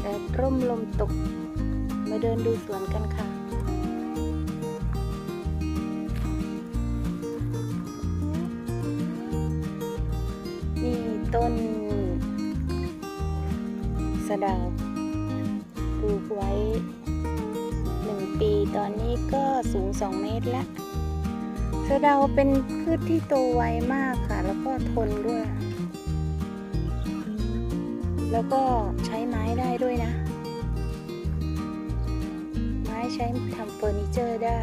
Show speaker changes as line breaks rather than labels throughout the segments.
แดดร่มลมตก มาเดินดูสวนกันค่ะ ต้น สะดาวปลูกไว้หนึ่งปีตอนนี้ก็สูงสองเมตรแล้วสะเดาเป็นพืชที่โตไวมากค่ะ แล้วก็ทนด้วย แล้วก็ใช้ไม้ได้ด้วยนะ ไม้ใช้ทำเฟอร์นิเจอร์ได้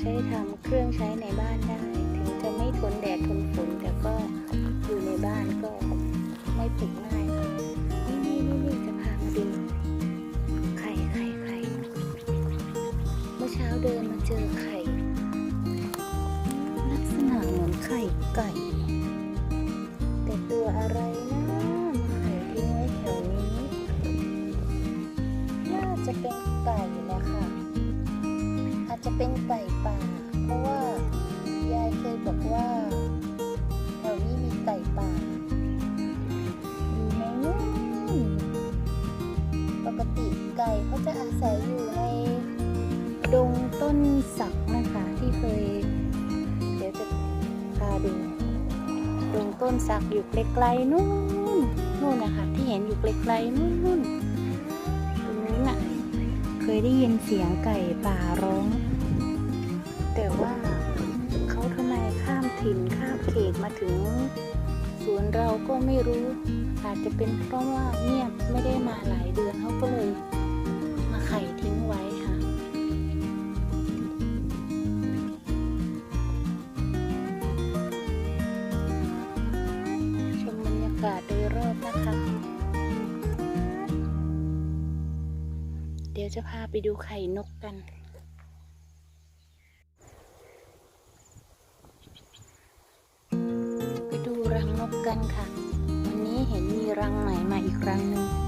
ใช้ทำเครื่องใช้ในบ้านได้ ถึงจะไม่ทนแดดทนฝนแต่ก็ บ้านก็ไม่ปลูกง่ายค่ะนี่นี่นี่นี่จะพามาดูไข่ไข่ไข่เมื่อเช้าเดินมาเจอไข่ ลักษณะเหมือนไข่ไก่ แต่ตัวอะไรนะมาไข่ทิ้งไว้แถวนี้ น่าจะเป็นไก่แหละค่ะ อาจจะเป็นไก่ป่า เพราะว่ายายเคยบอกว่า นี้มีไก่ป่าอยู่ในนู้นปกติไก่เขาจะอาศัยอยู่ในดงต้นสักนะคะที่เคย เดี๋ยวจะพาดูดงต้นสักอยู่ไกลๆนู่นนู่นนะคะที่เห็นอยู่ไกลๆนู่นนู่นตรงนู้นน่ะเคยได้ยินเสียงไก่ป่าร้อง แต่ว่า ถิ่นข้ามเขตมาถึงสวนเราก็ไม่รู้ อาจจะเป็นเพราะว่าเงียบไม่ได้มาหลายเดือนเขาก็เลยมาไข่ทิ้งไว้ค่ะ ชมบรรยากาศโดยรอบนะคะ เดี๋ยวจะพาไปดูไข่นกกัน รังนกกันค่ะ วันนี้เห็นมีรังใหม่มาอีกรังหนึ่ง